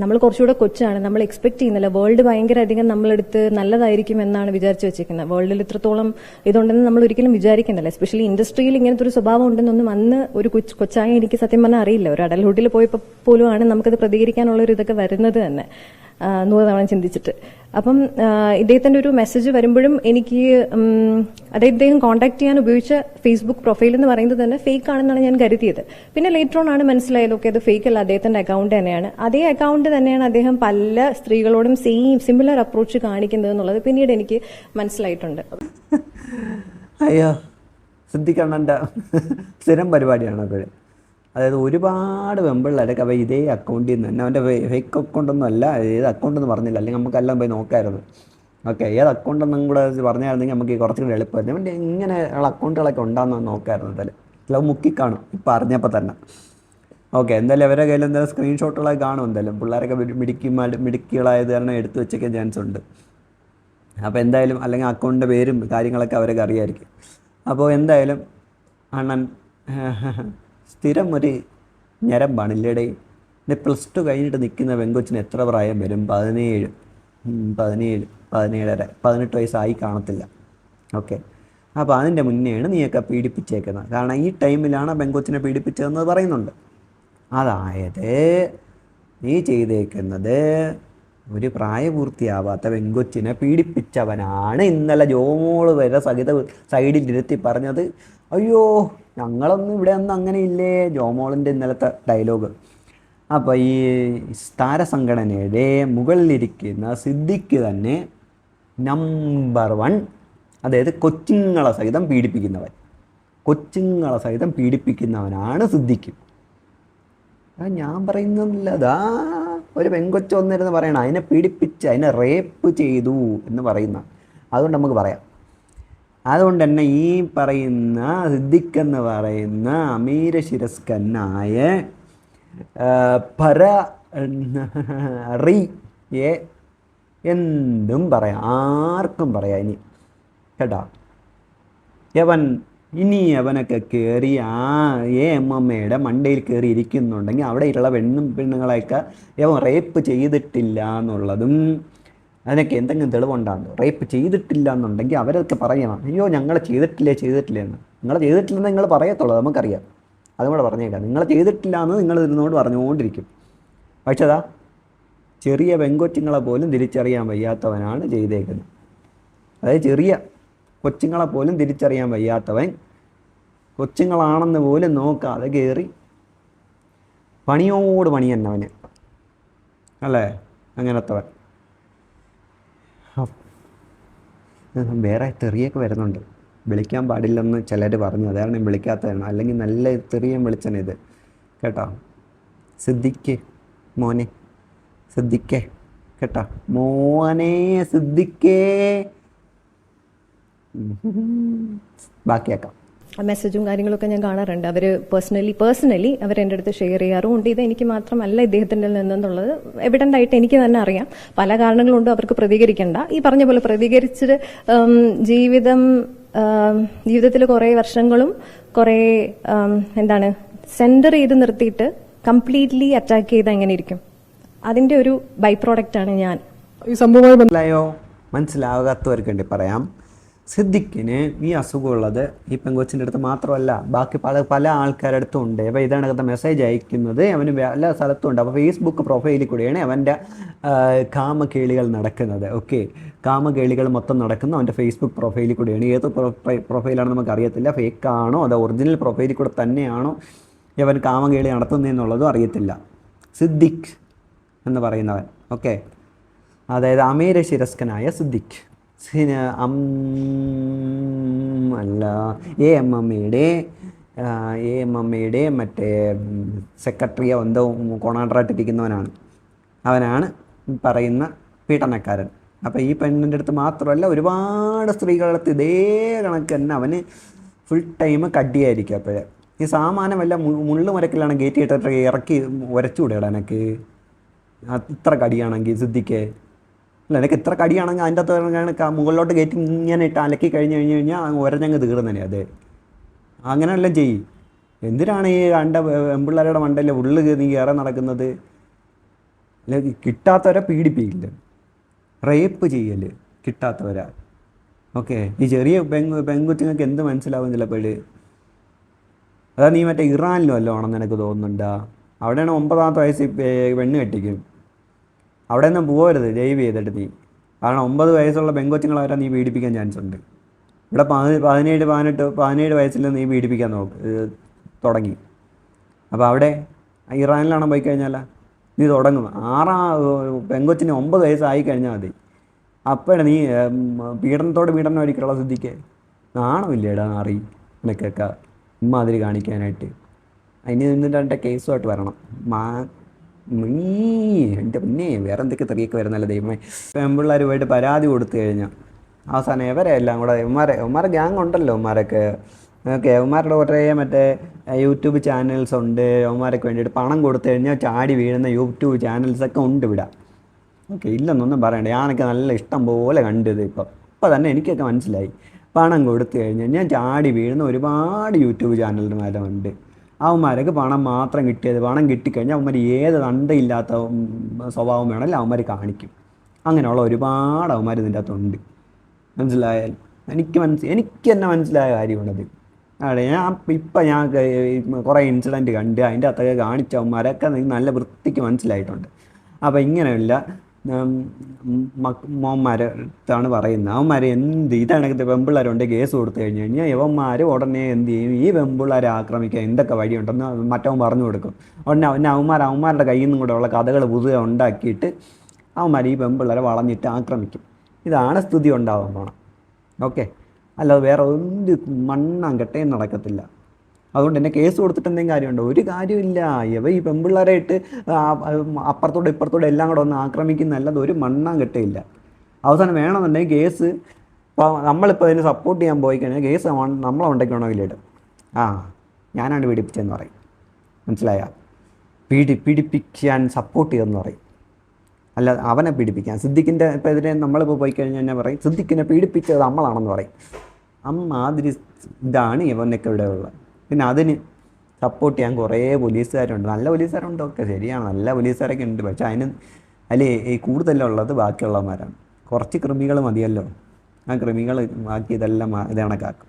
നമ്മൾ കുറച്ചുകൂടെ കൊച്ചാണ്. നമ്മൾ എക്സ്പെക്ട് ചെയ്യുന്നില്ല. വേൾഡ് ഭയങ്കര അധികം നമ്മളെടുത്ത് നല്ലതായിരിക്കും എന്നാണ് വിചാരിച്ചു വെച്ചിരിക്കുന്നത്. വേൾഡിൽ ഇത്രത്തോളം ഇതുണ്ടെന്ന് നമ്മൾ ഒരിക്കലും വിചാരിക്കുന്നില്ല. എസ്പെഷ്യലി ഇൻഡസ്ട്രിയിൽ ഇങ്ങനത്തെ ഒരു സ്വഭാവം ഉണ്ടെന്നൊന്നും അന്ന് ഒരു കൊച്ച് കൊച്ചായ എനിക്ക് സത്യം പറഞ്ഞാൽ അറിയില്ല. ഒരു അഡൽഹുഡിൽ പോയപ്പോൾ പോലുമാണ് നമുക്കത് പ്രതികരിക്കാനുള്ള ഒരു ഇതൊക്കെ വരുന്നത് തന്നെ. നൂറ് തവണ ചിന്തിച്ചിട്ട്. അപ്പം ഇദ്ദേഹത്തിന്റെ ഒരു മെസ്സേജ് വരുമ്പോഴും എനിക്ക് അതായത് ഇദ്ദേഹം കോൺടാക്ട് ചെയ്യാൻ ഉപയോഗിച്ച ഫേസ്ബുക്ക് പ്രൊഫൈൽ എന്ന് പറയുന്നത് തന്നെ ഫേക്ക് ആണെന്നാണ് ഞാൻ കരുതിയത്. പിന്നെ ലേറ്റർ ഓൺ ആണ് മനസ്സിലായത് ഓക്കെ അത് ഫേക്ക് അല്ല അദ്ദേഹത്തിന്റെ അക്കൗണ്ട് തന്നെയാണ്. അതേ അക്കൗണ്ട് തന്നെയാണ് അദ്ദേഹം പല സ്ത്രീകളോടും സെയിം സിമിലർ അപ്രോച്ച് കാണിക്കുന്നത് എന്നുള്ളത് പിന്നീട് എനിക്ക് മനസ്സിലായിട്ടുണ്ട്. അയ്യോ ശ്രദ്ധിക്കണ്ട. സ്ഥിരം പരിപാടിയാണ് അപ്പോൾ അതായത് ഒരുപാട് വെമ്പിള്ളേരൊക്കെ അവ ഇതേ അക്കൗണ്ടിൽ നിന്ന് തന്നെ അവന്റെ ഫേക്ക് അക്കൗണ്ടൊന്നും അല്ല ഏത് അക്കൗണ്ട് എന്ന് പറഞ്ഞില്ല. അല്ലെങ്കിൽ നമുക്കെല്ലാം പോയി നോക്കായിരുന്നു. ഓക്കെ ഏത് അക്കൗണ്ടെന്നും കൂടെ പറഞ്ഞായിരുന്നെങ്കിൽ നമുക്ക് കുറച്ചും എളുപ്പമായിരുന്നു. അവന്റെ ഇങ്ങനെ ഉള്ള അക്കൗണ്ടുകളൊക്കെ ഉണ്ടാകുന്ന നോക്കായിരുന്നു എന്തായാലും. ചിലവ് മുക്കിക്കാണും ഇപ്പം അറിഞ്ഞപ്പോൾ തന്നെ. ഓക്കെ എന്തായാലും അവരുടെ കയ്യിൽ എന്തായാലും സ്ക്രീൻഷോട്ടുകളൊക്കെ കാണും എന്തായാലും. പിള്ളേരൊക്കെ മിടി- മിടുക്കി മടി- മിടുക്കികളായത് കാരണം എടുത്തു വെച്ചൊക്കെ ചാൻസ് ഉണ്ട് അപ്പോൾ എന്തായാലും അല്ലെങ്കിൽ അക്കൗണ്ടിന്റെ പേരും കാര്യങ്ങളൊക്കെ അവരൊക്കെ അറിയായിരിക്കും. അപ്പോൾ എന്തായാലും അണ്ണൻ സ്ഥിരം ഒരു ഞരമ്പാണ്. ഇല്ലേടെ ഇത് പ്ലസ് ടു കഴിഞ്ഞിട്ട് നിൽക്കുന്ന പെങ്കൊച്ചിന് എത്ര പ്രായം വരും? പതിനേഴ്. പതിനേഴ് പതിനേഴര പതിനെട്ട് വയസ്സായി കാണത്തില്ല. ഓക്കെ. അപ്പോൾ അതിന്റെ മുന്നെയാണ് നീയൊക്കെ പീഡിപ്പിച്ചേക്കുന്നത്. കാരണം ഈ ടൈമിലാണ് പെങ്കൊച്ചിനെ പീഡിപ്പിച്ചതെന്ന് പറയുന്നുണ്ട്. അതായത് നീ ചെയ്തേക്കുന്നത് ഒരു പ്രായപൂർത്തിയാവാത്ത പെങ്കൊച്ചിനെ പീഡിപ്പിച്ചവനാണ് ഇന്നലെ ജോമോൾ വരെ സഹിത സൈഡിൽ ഇരുത്തി പറഞ്ഞത് അയ്യോ ഞങ്ങളൊന്നും ഇവിടെ ഒന്നും അങ്ങനെ ഇല്ലേ ജോമോളിന്റെ ഇന്നലത്തെ ഡയലോഗ്. അപ്പോൾ ഈ താരസംഘടനയുടെ മുകളിലിരിക്കുന്ന സിദ്ദിഖ് തന്നെ നമ്പർ വൺ അതായത് കൊച്ചുങ്ങളെ സഹിതം പീഡിപ്പിക്കുന്നവൻ. കൊച്ചുങ്ങളെ സഹിതം പീഡിപ്പിക്കുന്നവനാണ് സിദ്ദിഖ് ഞാൻ പറയുന്നില്ല അതാ ഒരു പെങ്കൊച്ച വന്നിരുന്ന് പറയണം അതിനെ പീഡിപ്പിച്ച് അതിനെ റേപ്പ് ചെയ്തു എന്ന് പറയുന്ന. അതുകൊണ്ട് നമുക്ക് പറയാം. അതുകൊണ്ട് തന്നെ ഈ പറയുന്ന സിദ്ദിഖ് എന്ന് പറയുന്ന അമീര ശിരസ്കന്നായ പര പര റിയെ എന്തും പറയാം. ആർക്കും പറയാം ഇനി. കേട്ടോ? യവൻ ഇനി അവനൊക്കെ കയറി ആ ഏ എം അമ്മയുടെ മണ്ടയിൽ കയറി ഇരിക്കുന്നുണ്ടെങ്കിൽ അവിടെയുള്ള പെണ്ണും പെണ്ണുങ്ങളെയൊക്കെ അവൻ റേപ്പ് ചെയ്തിട്ടില്ല എന്നുള്ളതും അതിനൊക്കെ എന്തെങ്കിലും തെളിവുണ്ടാകും റേപ്പ് ചെയ്തിട്ടില്ല എന്നുണ്ടെങ്കിൽ അവരൊക്കെ പറയണം. അയ്യോ ഞങ്ങൾ ചെയ്തിട്ടില്ലേ ചെയ്തിട്ടില്ല എന്ന്. നിങ്ങൾ ചെയ്തിട്ടില്ലെന്ന് നിങ്ങൾ പറയത്തുള്ളൂ നമുക്കറിയാം. അതും കൂടെ പറഞ്ഞേക്കാം. നിങ്ങൾ ചെയ്തിട്ടില്ല എന്ന് നിങ്ങൾ ഇരുന്നുകൊണ്ട് പറഞ്ഞുകൊണ്ടിരിക്കും. പക്ഷേ അതാ ചെറിയ പെങ്കൊച്ചുങ്ങളെ പോലും തിരിച്ചറിയാൻ വയ്യാത്തവനാണ് ചെയ്തേക്കുന്നത്. അതായത് ചെറിയ കൊച്ചുങ്ങളെ പോലും തിരിച്ചറിയാൻ വയ്യാത്തവൻ കൊച്ചുങ്ങളാണെന്ന് പോലും നോക്കാതെ കയറി പണിയോട് പണി തന്നെ അല്ലേ? അങ്ങനത്തവൻ. വേറെ തെറിയൊക്കെ വരുന്നുണ്ട്. വിളിക്കാൻ പാടില്ലെന്ന് ചിലർ പറഞ്ഞു. അതാണ് ഞാൻ വിളിക്കാത്തതാണ്. അല്ലെങ്കിൽ നല്ല തെറിയം വിളിച്ചനെ ഇത് കേട്ടോ? സിദ്ധിക്ക് മോനെ. സിദ്ധിക്കേ. കേട്ടോ? മോനെ സിദ്ദിഖേ ബാക്കിയാക്കാം. മെസ്സേജും കാര്യങ്ങളൊക്കെ ഞാൻ കാണാറുണ്ട്. അവർ പേഴ്സണലി പേഴ്സണലി അവർ എന്റെ അടുത്ത് ഷെയർ ചെയ്യാറുമുണ്ട് ഇത് എനിക്ക് മാത്രമല്ല ഇദ്ദേഹത്തിന്റെ നിന്നെന്നുള്ളത് എവിഡന്റ് ആയിട്ട് എനിക്ക് തന്നെ അറിയാം. പല കാരണങ്ങളുണ്ട് അവർക്ക് പ്രതികരിക്കേണ്ട. ഈ പറഞ്ഞ പോലെ പ്രതികരിച്ചിട്ട് ജീവിതം ജീവിതത്തിൽ കുറേ വർഷങ്ങളും കുറേ എന്താണ് സെന്റർ ചെയ്ത് നിർത്തിയിട്ട് കംപ്ലീറ്റ്ലി അറ്റാക്ക് ചെയ്ത് എങ്ങനെ ഇരിക്കും അതിന്റെ ഒരു ബൈ ആണ് ഞാൻ. ഈ സംഭവമായി മനസ്സിലായോ? മനസ്സിലാകാത്തവർക്ക് വേണ്ടി പറയാം. സിദ്ദിഖിന് ഈ അസുഖമുള്ളത് ഈ പെങ്കൊച്ചിന്റെ അടുത്ത് മാത്രമല്ല ബാക്കി പല പല ആൾക്കാരുടെ അടുത്തും ഉണ്ട്. അപ്പോൾ ഇതാണ് മെസ്സേജ് അയക്കുന്നത്. അവന് പല സ്ഥലത്തും ഉണ്ട്. അപ്പോൾ ഫേസ്ബുക്ക് പ്രൊഫൈലിൽ കൂടിയാണ് അവന്റെ കാമകേളികൾ നടക്കുന്നത്. ഓക്കെ കാമകേളികൾ മൊത്തം നടക്കുന്ന. അവന്റെ ഫേസ്ബുക്ക് പ്രൊഫൈലിൽ കൂടിയാണ്. ഏത് പ്രൊഫൈ- പ്രൊഫൈലാണെന്ന് നമുക്ക് അറിയത്തില്ല ഫേക്ക് ആണോ അതോ ഒറിജിനൽ പ്രൊഫൈലിൽ കൂടെ തന്നെയാണോ ഇവൻ കാമകേളി നടത്തുന്നതെന്നുള്ളതും അറിയത്തില്ല. സിദ്ദിഖ് എന്ന് പറയുന്നവൻ. ഓക്കെ അതായത് അമീര ശിരസ്കനായ സിദ്ദിഖ് സിന അം അല്ല. എ എം എമ്മയുടെ എ എം എമ്മയുടെ മറ്റേ സെക്രട്ടറിയോ എന്തോ കൊണാണ്ടറായിട്ടിരിക്കുന്നവനാണ് അവനാണ് പറയുന്ന പീഡനക്കാരൻ. അപ്പോൾ ഈ പെണ്ണിന്റെ അടുത്ത് മാത്രമല്ല ഒരുപാട് സ്ത്രീകളടുത്ത് ഇതേ കണക്ക് തന്നെ അവന് ഫുൾ ടൈം കടിയായിരിക്കും അപ്പോഴേ. ഈ സാമാനം വല്ല മു- മുള്ളു മുരക്കിലാണ് ഗേറ്റ് ഇട്ടിട്ട് ഇറക്കി ഉരച്ചുകൂടെടാ എനിക്ക്. അത്ര കടിയാണെങ്കിൽ സിദ്ധിക്ക്. അല്ല എനിക്ക് എത്ര കടിയാണെങ്കിൽ അതിന്റെ അകത്ത് മുകളിലോട്ട് കയറ്റി ഇങ്ങനെ ഇട്ട് അലക്കി കഴിഞ്ഞ് കഴിഞ്ഞ് കഴിഞ്ഞാൽ ഒരഞ്ഞങ്ങ് തീർന്നനെ അതെ. അങ്ങനെയെല്ലാം ചെയ്യും. എന്തിനാണ് ഈ കണ്ട പെമ്പിള്ളേരുടെ മണ്ടയിൽ ഉള്ളിൽ നീ കയറാൻ നടക്കുന്നത്? അല്ല കിട്ടാത്തവരെ പീഡിപ്പിക്കില്ല റേപ്പ് ചെയ്യൽ കിട്ടാത്തവരാ. ഓക്കെ ഈ ചെറിയ പെങ്കു പെൺകുട്ടിങ്ങൾക്ക് എന്ത് മനസ്സിലാവും ചിലപ്പോൾ? അതാ നീ മറ്റേ ഇറാനിലും അല്ലോ ആണെന്ന് എനിക്ക് തോന്നുന്നുണ്ടാ? അവിടെയാണ് ഒമ്പതാമത്തെ വയസ്സിൽ പെണ്ണ് കെട്ടിക്കും. അവിടെ നിന്ന് പോകരുത് ജൈവ് ചെയ്തിട്ട് നീ. കാരണം ഒമ്പത് വയസ്സുള്ള പെങ്കൊച്ചുങ്ങളെ വരെ നീ പീഡിപ്പിക്കാൻ ചാൻസ് ഉണ്ട്. ഇവിടെ പതി പതിനേഴ് പതിനെട്ട് പതിനേഴ് വയസ്സിൽ നീ പീഡിപ്പിക്കാൻ നോക്ക് തുടങ്ങി. അപ്പോൾ അവിടെ ഇറാനിലാണ് പോയി കഴിഞ്ഞാൽ നീ തുടങ്ങും. ആറാ പെങ്കൊച്ചിന് ഒമ്പത് വയസ്സായി കഴിഞ്ഞാൽ മതി. അപ്പോഴാണ് നീ പീഡനത്തോട് പീഡനം ഒരിക്കലുള്ള സിദ്ധിക്ക്? നാണമില്ലേടാ നാറി നിനക്കൊക്കെ ഇമ്മാതിരി കാണിക്കാനായിട്ട്. അതിന് നിന്നിട്ട് എന്റെ കേസുമായിട്ട് വരണം. മാ മീ എന്റെ പിന്നെ വേറെ എന്തൊക്കെ തെറിയൊക്കെ വരുന്നല്ല ദൈവമേ. പെമ്പിള്ളേരുമായിട്ട് പരാതി കൊടുത്തു കഴിഞ്ഞാൽ അവസാനം ഇവരെ എല്ലാം കൂടെ ഇവന്മാരെ ഇവന്മാരെ ഗ്യാങ് ഉണ്ടല്ലോ ഇവന്മാരൊക്കെ. ഓക്കെ അവന്മാരുടെ കുറേ മറ്റേ യൂട്യൂബ് ചാനൽസ് ഉണ്ട്. അവന്മാരൊക്കെ വേണ്ടിയിട്ട് പണം കൊടുത്തു കഴിഞ്ഞാൽ ചാടി വീഴുന്ന യൂട്യൂബ് ചാനൽസൊക്കെ ഉണ്ട് ഇവിടെ. ഓക്കെ ഇല്ലെന്നൊന്നും പറയണ്ട. ഞാനൊക്കെ നല്ല ഇഷ്ടം പോലെ കണ്ടത് ഇപ്പം. ഇപ്പം തന്നെ എനിക്കൊക്കെ മനസ്സിലായി. പണം കൊടുത്തു കഴിഞ്ഞാൽ ഞാൻ ചാടി വീഴുന്ന ഒരുപാട് യൂട്യൂബ് ചാനലുമാരുണ്ട് അവന്മാരൊക്കെ പണം മാത്രം കിട്ടിയത് പണം കിട്ടിക്കഴിഞ്ഞാൽ അവന്മാർ ഏത് തണ്ടയില്ലാത്ത സ്വഭാവം വേണമെങ്കിൽ അവന്മാർ കാണിക്കും. അങ്ങനെയുള്ള ഒരുപാട് അവന്മാർ ഇതിന്റെ അകത്തുണ്ട്. മനസ്സിലായാൽ? എനിക്ക് മനസ്സ് എനിക്ക് തന്നെ മനസ്സിലായ കാര്യമാണത്. അതെ ഞാൻ ഇപ്പം ഞാൻ കുറേ ഇൻസിഡന്റ് കണ്ട് അതിന്റെ അകത്തൊക്കെ കാണിച്ച അവന്മാരൊക്കെ നല്ല വൃത്തിക്ക് മനസ്സിലായിട്ടുണ്ട്. അപ്പോൾ ഇങ്ങനെയുള്ള മോന്മാരത്താണ് പറയുന്നത്. അവന്മാർ എന്ത് ഇതാണ് പെമ്പിള്ളേരുണ്ട് കേസ് കൊടുത്തു കഴിഞ്ഞ് കഴിഞ്ഞാൽ ഇവന്മാർ ഉടനെ എന്ത് ചെയ്യും? ഈ പെമ്പിള്ളേരെ ആക്രമിക്കാൻ എന്തൊക്കെ വഴിയുണ്ടെന്ന് മറ്റവൻ പറഞ്ഞു കൊടുക്കും. ഉടനെ അവനെ അവന്മാർ അവന്മാരുടെ കയ്യിൽ നിന്നും കൂടെ ഉള്ള കഥകൾ പുതുതെ ഉണ്ടാക്കിയിട്ട് അവന്മാർ ഈ പെമ്പിള്ളേരെ വളഞ്ഞിട്ട് ആക്രമിക്കും. ഇതാണ് സ്ഥിതി ഉണ്ടാവാൻ പോണം ഓക്കെ. അല്ലാതെ വേറെ ഒരു മണ്ണാൻ കെട്ടയും നടക്കത്തില്ല. അതുകൊണ്ട് എന്നെ കേസ് കൊടുത്തിട്ട് എന്തെങ്കിലും കാര്യമുണ്ടോ? ഒരു കാര്യമില്ല ഇവ ഈ പെമ്പിള്ളേരായിട്ട് അപ്പുറത്തോടെ ഇപ്പുറത്തോടെ എല്ലാം കൂടെ ഒന്ന് ആക്രമിക്കുന്നല്ലാതെ ഒരു മണ്ണാൻ കിട്ടിയില്ല. അവസാനം വേണമെന്നുണ്ടെങ്കിൽ കേസ് ഇപ്പോൾ നമ്മളിപ്പോൾ അതിന് സപ്പോർട്ട് ചെയ്യാൻ പോയി കഴിഞ്ഞാൽ കേസ് നമ്മളെ ഉണ്ടാക്കണമെങ്കിൽ ഇടും ആ ഞാനാണ് പീഡിപ്പിച്ചതെന്ന് പറയും. മനസ്സിലായ? പീഡി പീഡിപ്പിക്കാൻ സപ്പോർട്ട് ചെയ്തെന്ന് പറയും. അല്ല അവനെ പീഡിപ്പിക്കാൻ. സിദ്ദിഖിന്റെ ഇപ്പം ഇതിനെ നമ്മളിപ്പോൾ പോയി കഴിഞ്ഞാൽ ഞാൻ പറയും? സിദ്ദിഖിനെ പീഡിപ്പിച്ചത് നമ്മളാണെന്ന് പറയും. അമ്മാതിരി ഇതാണ് ഇവനൊക്കെ ഇവിടെ ഉള്ളത് പിന്നെ അതിന് സപ്പോർട്ട് ചെയ്യാൻ കുറേ പോലീസുകാരുണ്ട്. നല്ല പോലീസുകാരുണ്ട് ഒക്കെ ശരിയാണ്. നല്ല പോലീസുകാരൊക്കെ ഉണ്ട്. പക്ഷെ അതിന് അതിൽ ഈ കൂടുതലുള്ളത് ബാക്കിയുള്ളവന്മാരാണ്. കുറച്ച് കൃമികൾ മതിയല്ലോ. ആ കൃമികൾ ബാക്കി ഇതെല്ലാം ഇത് കണക്കാക്കും.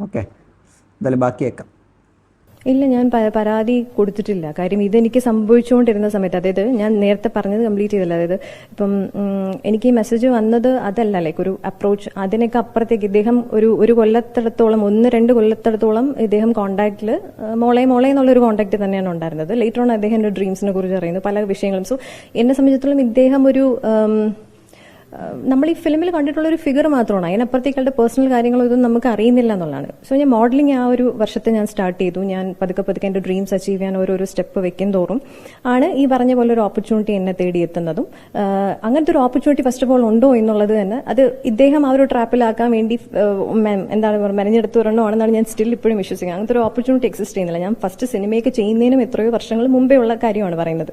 ഓക്കെ. എന്തായാലും ബാക്കിയേക്കാം. ഇല്ല ഞാൻ പരാതി കൊടുത്തിട്ടില്ല. കാര്യം ഇതെനിക്ക് സംഭവിച്ചുകൊണ്ടിരുന്ന സമയത്ത് അതായത് ഞാൻ നേരത്തെ പറഞ്ഞത് കംപ്ലീറ്റ് ചെയ്തില്ല. അതായത് ഇപ്പം എനിക്ക് ഈ മെസ്സേജ് വന്നത് അതല്ല. ലൈക്ക് ഒരു അപ്രോച്ച് അതിനൊക്കെ അപ്പുറത്തേക്ക് ഇദ്ദേഹം ഒരു ഒരു കൊല്ലത്തിടത്തോളം ഒന്ന് രണ്ട് കൊല്ലത്തിടത്തോളം ഇദ്ദേഹം കോണ്ടാക്റ്റിൽ മോളെ മോളെ എന്നുള്ള ഒരു കോണ്ടാക്ട് തന്നെയാണ് ഉണ്ടായിരുന്നത്. ലേറ്റർ ഓൺ അദ്ദേഹം ഡ്രീംസിനെ കുറിച്ച് അറിയുന്നു പല വിഷയങ്ങളും. സോ എന്നെ സംബന്ധിച്ചിടത്തോളം ഇദ്ദേഹം ഒരു നമ്മൾ ഈ ഫിലിമിൽ കണ്ടിട്ടുള്ള ഒരു ഫിഗർ മാത്രമാണ്. അതിനപ്പുറത്തേക്കാളുടെ പേഴ്സണൽ കാര്യങ്ങളോ ഇതൊന്നും നമുക്ക് അറിയുന്നില്ല എന്നുള്ളതാണ്. സോ ഞാൻ മോഡലിംഗ് ആ ഒരു വർഷത്തെ ഞാൻ സ്റ്റാർട്ട് ചെയ്തു. ഞാൻ പതുക്കെ പതുക്കെ എന്റെ ഡ്രീംസ് അച്ചീവ് ചെയ്യാൻ ഓരോരോ സ്റ്റെപ്പ് വെക്കും തോറും ആണ് ഈ പറഞ്ഞ പോലെ ഒരു ഓപ്പർച്യൂണിറ്റി എന്നെ തേടിയെത്തുന്നതും അങ്ങനത്തെ ഒരു ഓപ്പർച്യൂണിറ്റി ഫസ്റ്റ് ഓഫ് ഓൾ ഉണ്ടോ എന്നുള്ളത് തന്നെ അത് ഇദ്ദേഹം ആ ഒരു ട്രാപ്പിലാക്കാൻ വേണ്ടി എന്താണ് മെനഞ്ഞെടുത്ത് ആണെന്നാണ് ഞാൻ സ്റ്റിൽ ഇപ്പോഴും വിശ്വസിക്കുന്നത്. അങ്ങനത്തെ ഒരു ഓപ്പർച്യൂണിറ്റി എക്സിസ്റ്റ് ചെയ്യുന്നില്ല. ഞാൻ ഫസ്റ്റ് സിനിമയൊക്കെ ചെയ്യുന്നതിനും എത്രയോ വർഷങ്ങൾ മുമ്പേ ഉള്ള കാര്യമാണ് പറയുന്നത്.